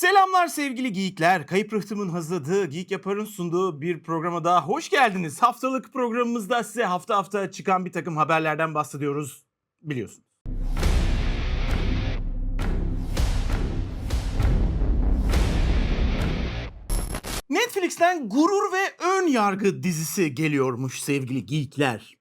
Selamlar sevgili geekler. Kayıp Rıhtım'ın hazırladığı, Geek Yapar'ın sunduğu bir programa daha hoş geldiniz. Haftalık programımızda size hafta hafta çıkan bir takım haberlerden bahsediyoruz. Biliyorsunuz. Netflix'ten Gurur ve Ön Yargı dizisi geliyormuş sevgili geekler.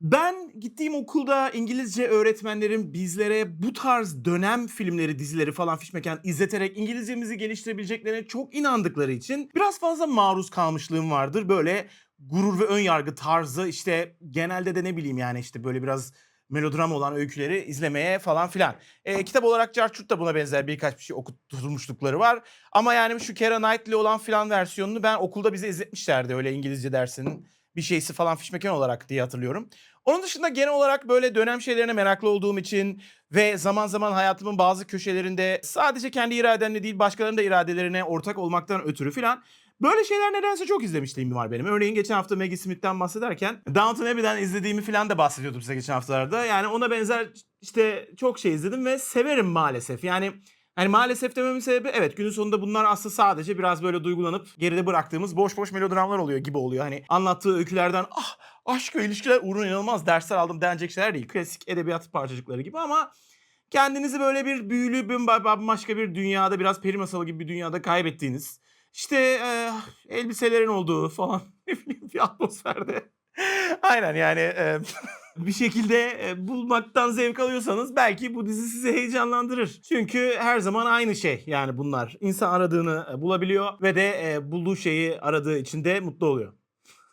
Ben gittiğim okulda İngilizce öğretmenlerim bizlere bu tarz dönem filmleri, dizileri falan fişmeken izleterek İngilizcemizi geliştirebileceklerine çok inandıkları için biraz fazla maruz kalmışlığım vardır. Böyle gurur ve ön yargı tarzı işte genelde de ne bileyim yani işte böyle biraz melodram olan öyküleri izlemeye falan filan. E, kitap olarak Carchurt da buna benzer birkaç bir şey okutturmuşlukları var. Ama yani şu Keira Knightley olan filan versiyonunu ben okulda bize izletmişlerdi öyle İngilizce dersinin bir şeysi falan fişmeken olarak diye hatırlıyorum. Onun dışında genel olarak böyle dönem şeylerine meraklı olduğum için ve zaman zaman hayatımın bazı köşelerinde sadece kendi irademle değil başkalarının da iradelerine ortak olmaktan ötürü filan böyle şeyler nedense çok izlemişliğim var benim. Örneğin geçen hafta Maggie Smith'ten bahsederken Downton Abbey'den izlediğimi filan da bahsediyordum size geçen haftalarda. Yani ona benzer işte çok şey izledim ve severim maalesef. Yani Hani maalesef dememin sebebi evet günün sonunda bunlar aslında sadece biraz böyle duygulanıp geride bıraktığımız boş boş melodramlar oluyor gibi oluyor. Hani anlattığı öykülerden ah aşk ve ilişkiler uğruna inanılmaz dersler aldım denecek şeyler değil. Klasik edebiyat parçacıkları gibi ama kendinizi böyle bir büyülü bambaşka bir dünyada biraz peri masalı gibi bir dünyada kaybettiğiniz işte e, elbiselerin olduğu falan ne bileyim bir atmosferde. Aynen yani e, bir şekilde e, bulmaktan zevk alıyorsanız belki bu dizi sizi heyecanlandırır. Çünkü her zaman aynı şey yani bunlar. İnsan aradığını e, bulabiliyor ve de e, bulduğu şeyi aradığı için de mutlu oluyor.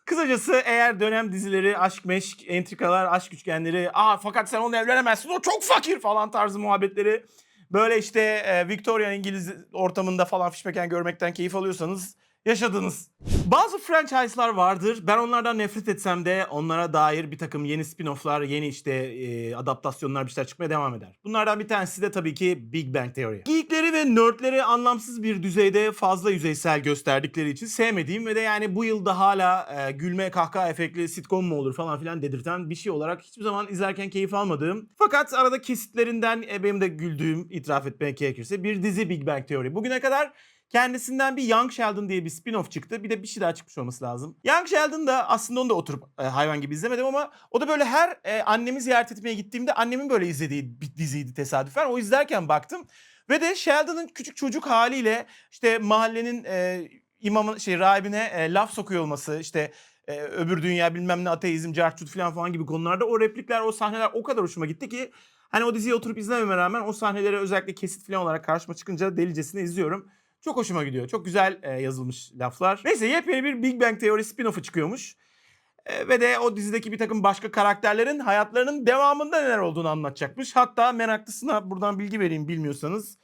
Kısacası eğer dönem dizileri, aşk meşk, entrikalar, aşk üçgenleri, aa fakat sen onunla evlenemezsin o çok fakir falan tarzı muhabbetleri böyle işte e, Victorian İngiliz ortamında falan fişmeken görmekten keyif alıyorsanız yaşadınız. Bazı franchise'lar vardır. Ben onlardan nefret etsem de onlara dair bir takım yeni spin-off'lar, yeni işte e, adaptasyonlar bir şeyler çıkmaya devam eder. Bunlardan bir tanesi de tabii ki Big Bang Theory. Geekleri ve nerdleri anlamsız bir düzeyde fazla yüzeysel gösterdikleri için sevmediğim ve de yani bu yılda hala e, gülme kahkaha efektli sitcom mu olur falan filan dedirten bir şey olarak hiçbir zaman izlerken keyif almadığım fakat arada kesitlerinden e, benim de güldüğüm itiraf etmek gerekirse bir dizi Big Bang Theory. Bugüne kadar Kendisinden bir Young Sheldon diye bir spin-off çıktı. Bir de bir şey daha çıkmış olması lazım. Young Sheldon da aslında onu da oturup e, hayvan gibi izlemedim ama o da böyle her e, annemi ziyaret etmeye gittiğimde annemin böyle izlediği bir diziydi tesadüfen. O izlerken baktım ve de Sheldon'ın küçük çocuk haliyle işte mahallenin e, imamın şey rahibine e, laf sokuyor olması işte e, öbür dünya bilmem ne ateizm, carçut falan falan gibi konularda o replikler, o sahneler o kadar hoşuma gitti ki hani o diziyi oturup izlememe rağmen o sahneleri özellikle kesit falan olarak karşıma çıkınca delicesine izliyorum. Çok hoşuma gidiyor. Çok güzel e, yazılmış laflar. Neyse yepyeni bir Big Bang Theory spin-off'u çıkıyormuş. E, ve de o dizideki bir takım başka karakterlerin hayatlarının devamında neler olduğunu anlatacakmış. Hatta meraklısına buradan bilgi vereyim bilmiyorsanız.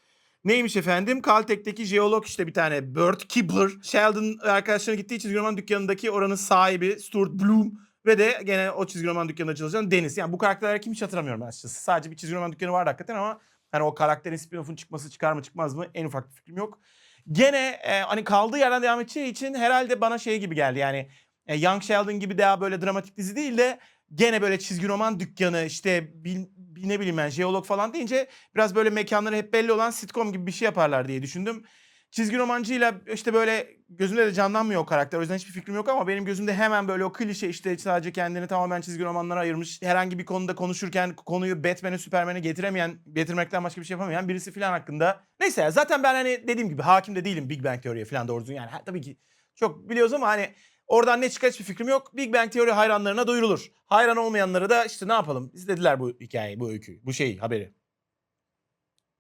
Neymiş efendim? Caltech'teki jeolog işte bir tane Bert Kibler. Sheldon arkadaşlarına gittiği çizgi roman dükkanındaki oranın sahibi Stuart Bloom. Ve de gene o çizgi roman dükkanında çalışan Deniz. Yani bu karakterleri kim hiç hatırlamıyorum açıkçası. Sadece bir çizgi roman dükkanı vardı hakikaten ama hani o karakterin spin-off'un çıkması çıkar mı çıkmaz mı en ufak bir fikrim yok gene e, hani kaldığı yerden devam edeceği için herhalde bana şey gibi geldi. Yani e, Young Sheldon gibi daha böyle dramatik dizi değil de gene böyle çizgi roman dükkanı işte bil, ne bileyim ben jeolog falan deyince biraz böyle mekanları hep belli olan sitcom gibi bir şey yaparlar diye düşündüm çizgi romancıyla işte böyle gözümde de canlanmıyor o karakter. O yüzden hiçbir fikrim yok ama benim gözümde hemen böyle o klişe işte sadece kendini tamamen çizgi romanlara ayırmış. Herhangi bir konuda konuşurken konuyu Batman'e Superman'e getiremeyen, getirmekten başka bir şey yapamayan birisi falan hakkında. Neyse zaten ben hani dediğim gibi hakim de değilim Big Bang Teori'ye falan doğru. Yani ha, tabii ki çok biliyoruz ama hani oradan ne çıkar hiçbir fikrim yok. Big Bang Theory hayranlarına duyurulur. Hayran olmayanlara da işte ne yapalım izlediler bu hikayeyi, bu öyküyü, bu şeyi, haberi.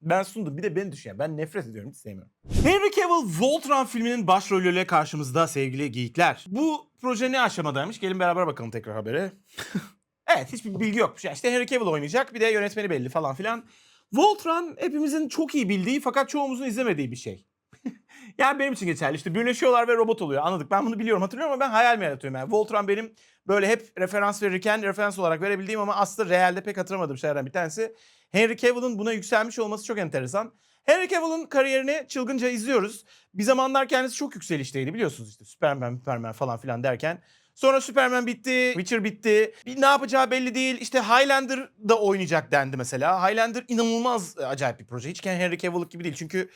Ben sundum. Bir de beni düşün. Yani. Ben nefret ediyorum. Hiç sevmiyorum. Henry Cavill Voltron filminin başrolüyle karşımızda sevgili geyikler. Bu proje ne aşamadaymış? Gelin beraber bakalım tekrar habere. evet hiçbir bilgi yokmuş. Yani işte Henry Cavill oynayacak. Bir de yönetmeni belli falan filan. Voltron hepimizin çok iyi bildiği fakat çoğumuzun izlemediği bir şey. yani benim için geçerli. İşte birleşiyorlar ve robot oluyor. Anladık. Ben bunu biliyorum hatırlıyorum ama ben hayal mi yaratıyorum yani. Voltron benim böyle hep referans verirken referans olarak verebildiğim ama aslında realde pek hatırlamadığım şeylerden bir tanesi. Henry Cavill'ın buna yükselmiş olması çok enteresan. Henry Cavill'ın kariyerini çılgınca izliyoruz. Bir zamanlar kendisi çok yükselişteydi biliyorsunuz işte Superman, Superman falan filan derken. Sonra Superman bitti, Witcher bitti. Bir ne yapacağı belli değil. İşte Highlander'da oynayacak dendi mesela. Highlander inanılmaz acayip bir proje. Hiç Henry Cavill'lık gibi değil. Çünkü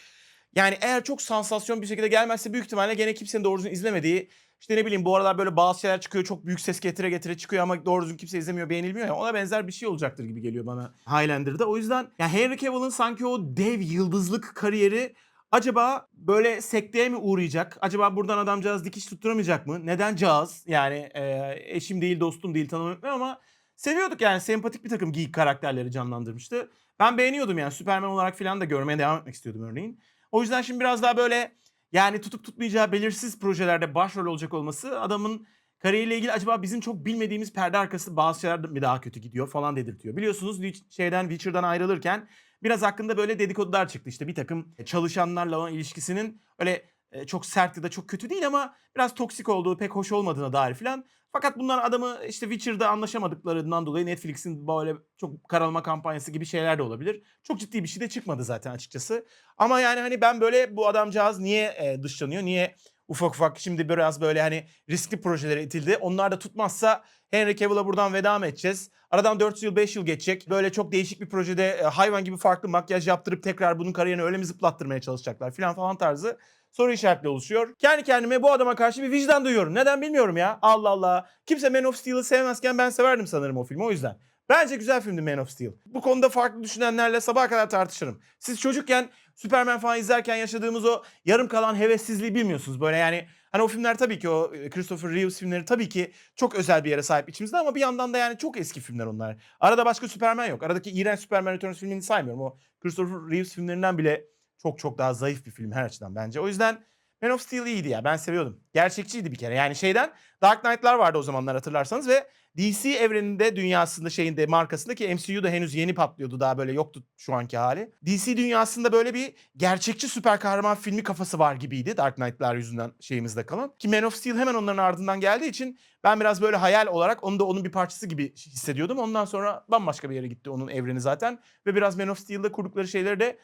Yani eğer çok sansasyon bir şekilde gelmezse büyük ihtimalle gene kimsenin doğru düzgün izlemediği işte ne bileyim bu aralar böyle bazı şeyler çıkıyor çok büyük ses getire getire çıkıyor ama doğru düzgün kimse izlemiyor beğenilmiyor ya ona benzer bir şey olacaktır gibi geliyor bana Highlander'da. O yüzden ya Henry Cavill'ın sanki o dev yıldızlık kariyeri acaba böyle sekteye mi uğrayacak? Acaba buradan adamcağız dikiş tutturamayacak mı? Neden cağız? Yani e, eşim değil dostum değil tanımam etmem ama seviyorduk yani sempatik bir takım geek karakterleri canlandırmıştı. Ben beğeniyordum yani Superman olarak falan da görmeye devam etmek istiyordum örneğin. O yüzden şimdi biraz daha böyle yani tutup tutmayacağı belirsiz projelerde başrol olacak olması adamın kariyeriyle ilgili acaba bizim çok bilmediğimiz perde arkası bazı şeyler mi daha kötü gidiyor falan dedirtiyor. Biliyorsunuz şeyden Witcher'dan ayrılırken biraz hakkında böyle dedikodular çıktı. İşte bir takım çalışanlarla olan ilişkisinin öyle çok sert ya da çok kötü değil ama biraz toksik olduğu pek hoş olmadığına dair filan. Fakat bunlar adamı işte Witcher'da anlaşamadıklarından dolayı Netflix'in böyle çok karalama kampanyası gibi şeyler de olabilir. Çok ciddi bir şey de çıkmadı zaten açıkçası. Ama yani hani ben böyle bu adamcağız niye dışlanıyor? Niye ufak ufak şimdi biraz böyle hani riskli projelere itildi. Onlar da tutmazsa Henry Cavill'a buradan veda mı edeceğiz? Aradan 4 yıl 5 yıl geçecek. Böyle çok değişik bir projede hayvan gibi farklı makyaj yaptırıp tekrar bunun kariyerini öyle mi zıplattırmaya çalışacaklar filan falan tarzı soru işaretleri oluşuyor. Kendi kendime bu adama karşı bir vicdan duyuyorum. Neden bilmiyorum ya. Allah Allah. Kimse Man of Steel'ı sevmezken ben severdim sanırım o filmi o yüzden. Bence güzel filmdi Man of Steel. Bu konuda farklı düşünenlerle sabaha kadar tartışırım. Siz çocukken Superman falan izlerken yaşadığımız o yarım kalan hevessizliği bilmiyorsunuz. Böyle yani hani o filmler tabii ki o e, Christopher Reeves filmleri tabii ki çok özel bir yere sahip içimizde ama bir yandan da yani çok eski filmler onlar. Arada başka Superman yok. Aradaki iğrenç Superman Returns filmini saymıyorum. O Christopher Reeves filmlerinden bile çok çok daha zayıf bir film her açıdan bence. O yüzden Man of Steel iyiydi ya. Ben seviyordum. Gerçekçiydi bir kere. Yani şeyden Dark Knight'lar vardı o zamanlar hatırlarsanız ve DC evreninde dünyasında şeyinde markasında ki MCU'da henüz yeni patlıyordu daha böyle yoktu şu anki hali. DC dünyasında böyle bir gerçekçi süper kahraman filmi kafası var gibiydi Dark Knight'lar yüzünden şeyimizde kalan. Ki Man of Steel hemen onların ardından geldiği için ben biraz böyle hayal olarak onu da onun bir parçası gibi hissediyordum. Ondan sonra bambaşka bir yere gitti onun evreni zaten. Ve biraz Man of Steel'de kurdukları şeyleri de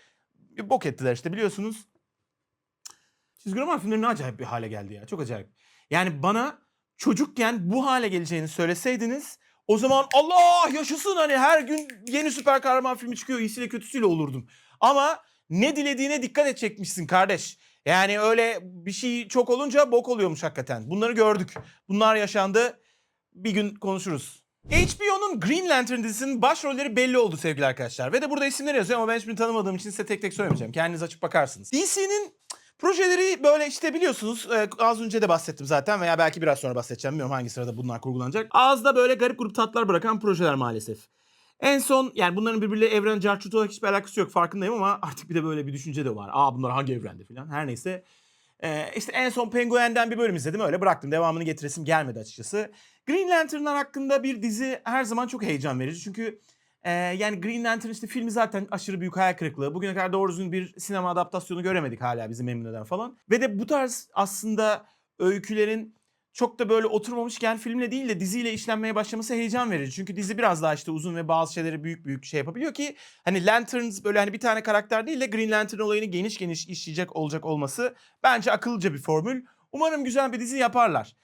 bok ettiler işte biliyorsunuz. Çizgi roman filmleri ne acayip bir hale geldi ya. Çok acayip. Yani bana çocukken bu hale geleceğini söyleseydiniz o zaman Allah yaşasın hani her gün yeni süper kahraman filmi çıkıyor iyisiyle kötüsüyle olurdum. Ama ne dilediğine dikkat edecekmişsin kardeş. Yani öyle bir şey çok olunca bok oluyormuş hakikaten. Bunları gördük. Bunlar yaşandı. Bir gün konuşuruz. HBO'nun Green Lantern dizisinin başrolleri belli oldu sevgili arkadaşlar. Ve de burada isimleri yazıyor ama ben hiçbirini tanımadığım için size tek tek söylemeyeceğim. Kendiniz açıp bakarsınız. DC'nin Projeleri böyle işte biliyorsunuz e, az önce de bahsettim zaten veya belki biraz sonra bahsedeceğim bilmiyorum hangi sırada bunlar kurgulanacak. Ağızda böyle garip grup tatlar bırakan projeler maalesef. En son yani bunların birbiriyle evren carçut olarak hiçbir alakası yok farkındayım ama artık bir de böyle bir düşünce de var. Aa bunlar hangi evrende falan her neyse. Ee, işte en son Penguin'den bir bölüm izledim öyle bıraktım devamını getiresim gelmedi açıkçası. Green Lantern'lar hakkında bir dizi her zaman çok heyecan verici çünkü ee, yani Green Lantern işte filmi zaten aşırı büyük hayal kırıklığı. Bugüne kadar doğru düzgün bir sinema adaptasyonu göremedik hala bizi memnun eden falan. Ve de bu tarz aslında öykülerin çok da böyle oturmamışken filmle değil de diziyle işlenmeye başlaması heyecan verici. Çünkü dizi biraz daha işte uzun ve bazı şeyleri büyük büyük şey yapabiliyor ki hani Lanterns böyle hani bir tane karakter değil de Green Lantern olayını geniş geniş işleyecek olacak olması bence akıllıca bir formül. Umarım güzel bir dizi yaparlar.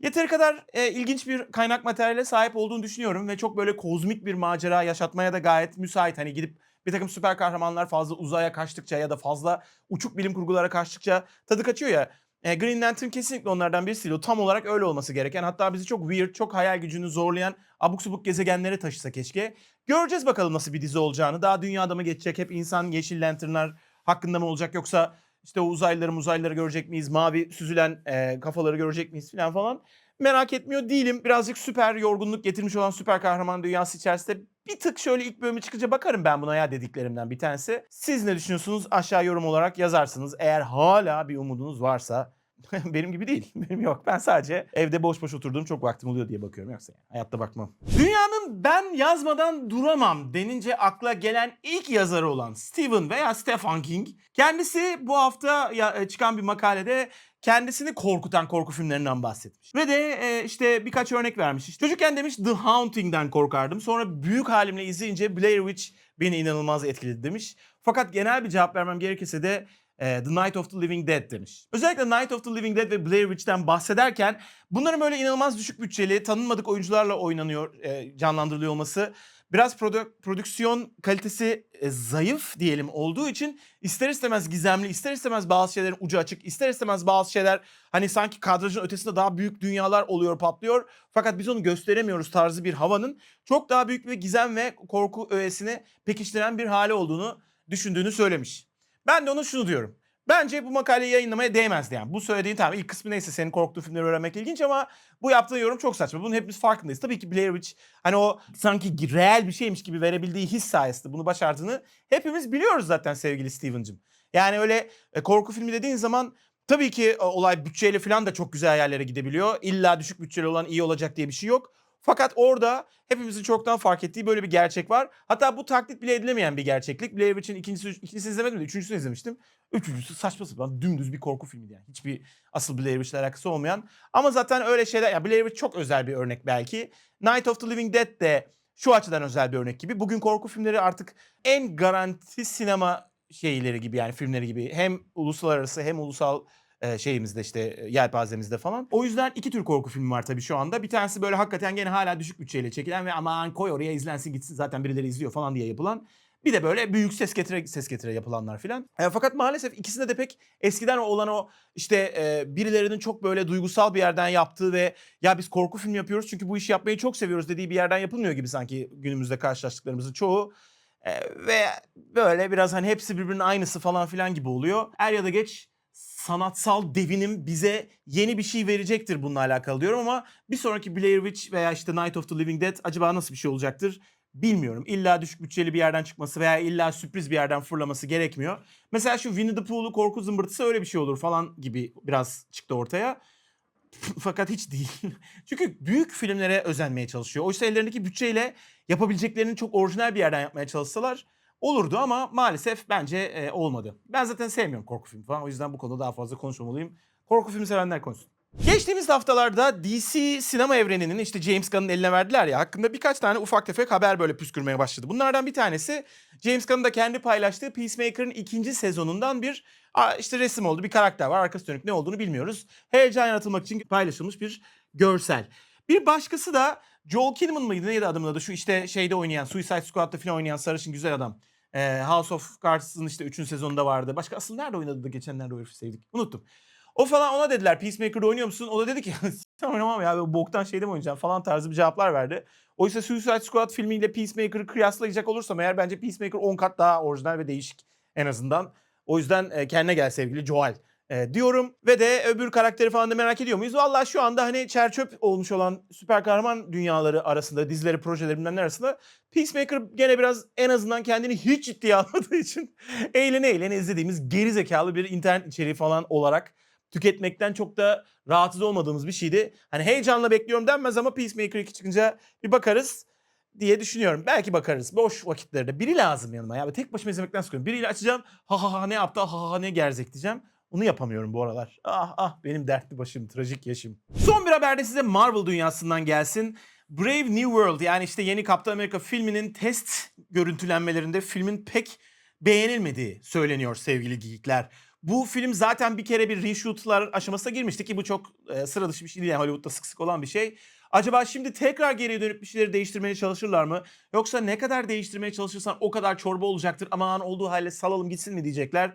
Yeteri kadar e, ilginç bir kaynak materyale sahip olduğunu düşünüyorum ve çok böyle kozmik bir macera yaşatmaya da gayet müsait. Hani gidip bir takım süper kahramanlar fazla uzaya kaçtıkça ya da fazla uçuk bilim kurgulara kaçtıkça tadı kaçıyor ya. E, Green Lantern kesinlikle onlardan birisi değil. O tam olarak öyle olması gereken. Hatta bizi çok weird, çok hayal gücünü zorlayan abuk subuk gezegenlere taşısa keşke. Göreceğiz bakalım nasıl bir dizi olacağını. Daha dünyada mı geçecek? Hep insan yeşil lanternlar hakkında mı olacak yoksa işte o uzaylıları uzaylıları görecek miyiz? Mavi süzülen e, kafaları görecek miyiz falan falan. Merak etmiyor değilim. Birazcık süper yorgunluk getirmiş olan süper kahraman dünyası içerisinde bir tık şöyle ilk bölümü çıkınca bakarım ben buna ya dediklerimden bir tanesi. Siz ne düşünüyorsunuz? Aşağı yorum olarak yazarsınız. Eğer hala bir umudunuz varsa benim gibi değil. Benim yok. Ben sadece evde boş boş oturduğum çok vaktim oluyor diye bakıyorum. Yoksa yani hayatta bakmam. Dünyanın ben yazmadan duramam denince akla gelen ilk yazarı olan Stephen veya Stephen King. Kendisi bu hafta e, çıkan bir makalede kendisini korkutan korku filmlerinden bahsetmiş. Ve de e, işte birkaç örnek vermiş. Çocukken demiş The Haunting'den korkardım. Sonra büyük halimle izleyince Blair Witch beni inanılmaz etkiledi demiş. Fakat genel bir cevap vermem gerekirse de The Night of the Living Dead demiş. Özellikle Night of the Living Dead ve Blair Witch'ten bahsederken bunların böyle inanılmaz düşük bütçeli, tanınmadık oyuncularla oynanıyor, canlandırılıyor olması biraz produ- prodüksiyon kalitesi zayıf diyelim olduğu için ister istemez gizemli, ister istemez bazı şeylerin ucu açık, ister istemez bazı şeyler hani sanki kadrajın ötesinde daha büyük dünyalar oluyor, patlıyor. Fakat biz onu gösteremiyoruz tarzı bir havanın çok daha büyük bir gizem ve korku öğesini pekiştiren bir hali olduğunu düşündüğünü söylemiş. Ben de ona şunu diyorum. Bence bu makaleyi yayınlamaya değmezdi yani. Bu söylediğin tamam ilk kısmı neyse senin korktuğun filmleri öğrenmek ilginç ama bu yaptığın yorum çok saçma. Bunun hepimiz farkındayız. Tabii ki Blair Witch hani o sanki reel bir şeymiş gibi verebildiği his sayesinde bunu başardığını hepimiz biliyoruz zaten sevgili Steven'cım. Yani öyle e, korku filmi dediğin zaman tabii ki e, olay bütçeyle falan da çok güzel yerlere gidebiliyor. İlla düşük bütçeli olan iyi olacak diye bir şey yok. Fakat orada hepimizin çoktan fark ettiği böyle bir gerçek var. Hatta bu taklit bile edilemeyen bir gerçeklik. Blair Witch'in ikincisi, ikincisini izlemedim de üçüncüsünü izlemiştim. Üçüncüsü saçma sapan dümdüz bir korku filmiydi yani. Hiçbir asıl Blair Witch'le alakası olmayan. Ama zaten öyle şeyler, ya Blair Witch çok özel bir örnek belki. Night of the Living Dead de şu açıdan özel bir örnek gibi. Bugün korku filmleri artık en garanti sinema şeyleri gibi yani filmleri gibi. Hem uluslararası hem ulusal şeyimizde işte yelpazemizde falan. O yüzden iki tür korku filmi var tabii şu anda. Bir tanesi böyle hakikaten gene hala düşük bütçeyle çekilen ve aman koy oraya izlensin gitsin zaten birileri izliyor falan diye yapılan. Bir de böyle büyük ses getire ses getire yapılanlar filan. E, fakat maalesef ikisinde de pek eskiden olan o işte e, birilerinin çok böyle duygusal bir yerden yaptığı ve ya biz korku filmi yapıyoruz çünkü bu işi yapmayı çok seviyoruz dediği bir yerden yapılmıyor gibi sanki günümüzde karşılaştıklarımızın çoğu. E, ve böyle biraz hani hepsi birbirinin aynısı falan filan gibi oluyor. Er ya da geç sanatsal devinim bize yeni bir şey verecektir bununla alakalı diyorum ama bir sonraki Blair Witch veya işte Night of the Living Dead acaba nasıl bir şey olacaktır bilmiyorum. İlla düşük bütçeli bir yerden çıkması veya illa sürpriz bir yerden fırlaması gerekmiyor. Mesela şu Winnie the Pooh'lu korku zımbırtısı öyle bir şey olur falan gibi biraz çıktı ortaya. Fakat hiç değil. Çünkü büyük filmlere özenmeye çalışıyor. Oysa ellerindeki bütçeyle yapabileceklerini çok orijinal bir yerden yapmaya çalışsalar olurdu ama maalesef bence e, olmadı. Ben zaten sevmiyorum korku filmi falan. O yüzden bu konuda daha fazla konuşmamalıyım. Korku filmi sevenler konuşsun. Geçtiğimiz haftalarda DC sinema evreninin işte James Gunn'ın eline verdiler ya hakkında birkaç tane ufak tefek haber böyle püskürmeye başladı. Bunlardan bir tanesi James Gunn'ın da kendi paylaştığı Peacemaker'ın ikinci sezonundan bir işte resim oldu. Bir karakter var arkası dönük ne olduğunu bilmiyoruz. Heyecan yaratılmak için paylaşılmış bir görsel. Bir başkası da Joel Kinnaman mıydı neydi adamın adı? Şu işte şeyde oynayan Suicide Squad'da falan oynayan sarışın güzel adam. Ee, House of Cards'ın işte 3. sezonunda vardı. Başka asıl nerede oynadı da geçenlerde o herifi sevdik. Unuttum. O falan ona dediler Peacemaker'da oynuyor musun? O da dedi ki sen oynamam ya böyle boktan şeyde mi oynayacağım falan tarzı bir cevaplar verdi. Oysa Suicide Squad filmiyle Peacemaker'ı kıyaslayacak olursam eğer bence Peacemaker 10 kat daha orijinal ve değişik en azından. O yüzden e, kendine gel sevgili Joel e, diyorum. Ve de öbür karakteri falan da merak ediyor muyuz? Valla şu anda hani çerçöp olmuş olan süper kahraman dünyaları arasında, dizileri, projeleri bilmem arasında Peacemaker gene biraz en azından kendini hiç ciddiye almadığı için eğlene eğlene izlediğimiz geri zekalı bir internet içeriği falan olarak tüketmekten çok da rahatsız olmadığımız bir şeydi. Hani heyecanla bekliyorum denmez ama Peacemaker 2 çıkınca bir bakarız diye düşünüyorum. Belki bakarız. Boş vakitlerde. Biri lazım yanıma ya. Tek başıma izlemekten sıkıyorum. Biriyle açacağım. Ha ha ha ne? Ha ha ha ne gerzek diyeceğim. Onu yapamıyorum bu aralar. Ah ah benim dertli başım, trajik yaşım. Son bir haber de size Marvel dünyasından gelsin. Brave New World yani işte yeni Kaptan Amerika filminin test görüntülenmelerinde filmin pek beğenilmediği söyleniyor sevgili geekler. Bu film zaten bir kere bir reshootlar aşamasına girmişti ki bu çok e, sıra dışı bir şey değil. Yani Hollywood'da sık sık olan bir şey. Acaba şimdi tekrar geriye dönüp bir şeyleri değiştirmeye çalışırlar mı? Yoksa ne kadar değiştirmeye çalışırsan o kadar çorba olacaktır. Aman olduğu halde salalım gitsin mi diyecekler.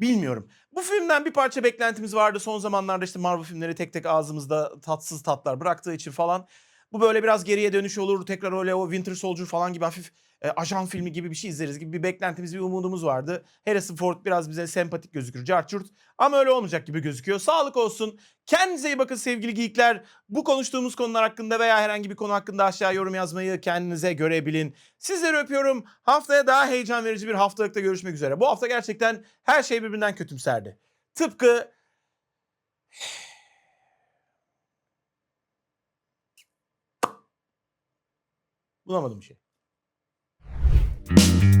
Bilmiyorum. Bu filmden bir parça beklentimiz vardı. Son zamanlarda işte Marvel filmleri tek tek ağzımızda tatsız tatlar bıraktığı için falan. Bu böyle biraz geriye dönüş olur. Tekrar öyle o Winter Soldier falan gibi hafif e, ajan filmi gibi bir şey izleriz gibi bir beklentimiz, bir umudumuz vardı. Harrison Ford biraz bize sempatik gözükür. Carchurt. Ama öyle olmayacak gibi gözüküyor. Sağlık olsun. Kendinize iyi bakın sevgili geekler. Bu konuştuğumuz konular hakkında veya herhangi bir konu hakkında aşağı yorum yazmayı kendinize göre bilin. Sizleri öpüyorum. Haftaya daha heyecan verici bir haftalıkta görüşmek üzere. Bu hafta gerçekten her şey birbirinden kötümserdi. Tıpkı Bulamadım bir şey. Mm-hmm.